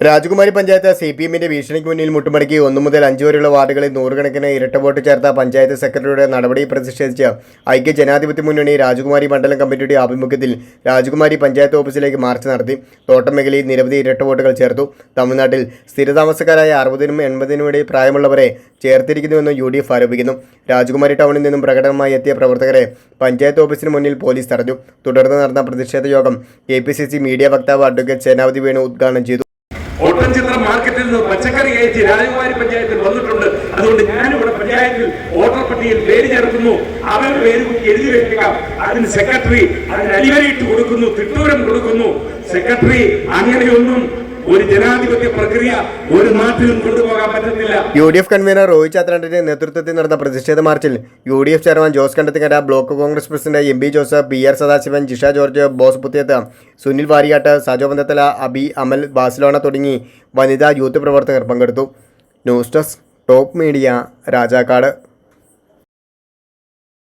രാജകുമാരി panchayat C P എമ്മിന്റെ ഭീഷണിക്ക് മുന്നിൽ മുട്ടുമടക്കി ഒന്നു മുതൽ അഞ്ചു വരെയുള്ള വാർഡുകളിൽ നൂറുകണക്കിന് ഇരട്ട വോട്ട് ചേർത്ത പഞ്ചായത്ത് സെക്രട്ടറിയുടെ നടപടി പ്രതിഷേധിച്ച് ഐക്യ ജനാധിപത്യ മുന്നണി രാജകുമാരി മണ്ഡലം കമ്മിറ്റിയുടെ ആഭിമുഖ്യത്തിൽ രാജകുമാരി പഞ്ചായത്ത് ഓഫീസിലേക്ക് മാർച്ച് നടത്തി. തോട്ടം മേഖലയിൽ നിരവധി ഇരട്ട വോട്ടുകൾ ചേർത്തു. തമിഴ്നാട്ടിൽ സ്ഥിരതാമസക്കാരായ അറുപതിനും എൺപതിനും ഇടയിൽ പ്രായമുള്ളവരെ ചേർത്തിരിക്കുന്നുവെന്ന് യു ഡി എഫ് ആരോപിക്കുന്നു. രാജകുമാരി ടൗണിൽ നിന്നും പ്രകടനമായി എത്തിയ പ്രവർത്തകരെ പഞ്ചായത്ത് ഓഫീസിന് മുന്നിൽ പോലീസ് തടഞ്ഞു. തുടർന്ന് നടന്ന പ്രതിഷേധ യോഗം സി മീഡിയ വക്താവ് അഡ്വക്കേറ്റ് സേനാപതി വേണു ഉദ്ഘാടനം ചെയ്തു. ഓട്ടംചിത്ര മാർക്കറ്റിൽ നിന്ന് പച്ചക്കറി അയച്ച് രാജകുമാരി പഞ്ചായത്തിൽ വന്നിട്ടുണ്ട്. അതുകൊണ്ട് ഞാനിവിടെ പഞ്ചായത്തിൽ വോട്ടർ പട്ടികയിൽ പേര് ചേർക്കുന്നു. അവരുടെ പേര് എഴുതി വെക്കുക അതിന് സെക്രട്ടറി അതിന് അലിവരിയിട്ട് കൊടുക്കുന്നു തിട്ടൂരം കൊടുക്കുന്നു. സെക്രട്ടറി അങ്ങനെയൊന്നും ഒരു ജനാധിപത്യ പ്രക്രിയ ഒരു നാട്ടിലും കൊണ്ടുപോകാൻ പറ്റത്തില്ല. U D F convenor Rohit ചാത്തനാട്ടിന്റെ നേതൃത്വത്തിൽ നടന്ന പ്രതിഷേധ മാർച്ചിൽ U D F chairman Jose Kandathingara block Congress president M B Joseph B R Sadasivan Jisha George Bose Puthiyath Sunil Variyattu Sajo Panthathala Abi Amal Basilona തുടങ്ങി വനിതാ youth പ്രവർത്തകർ പങ്കെടുത്തു. News desk top media Rajakkad.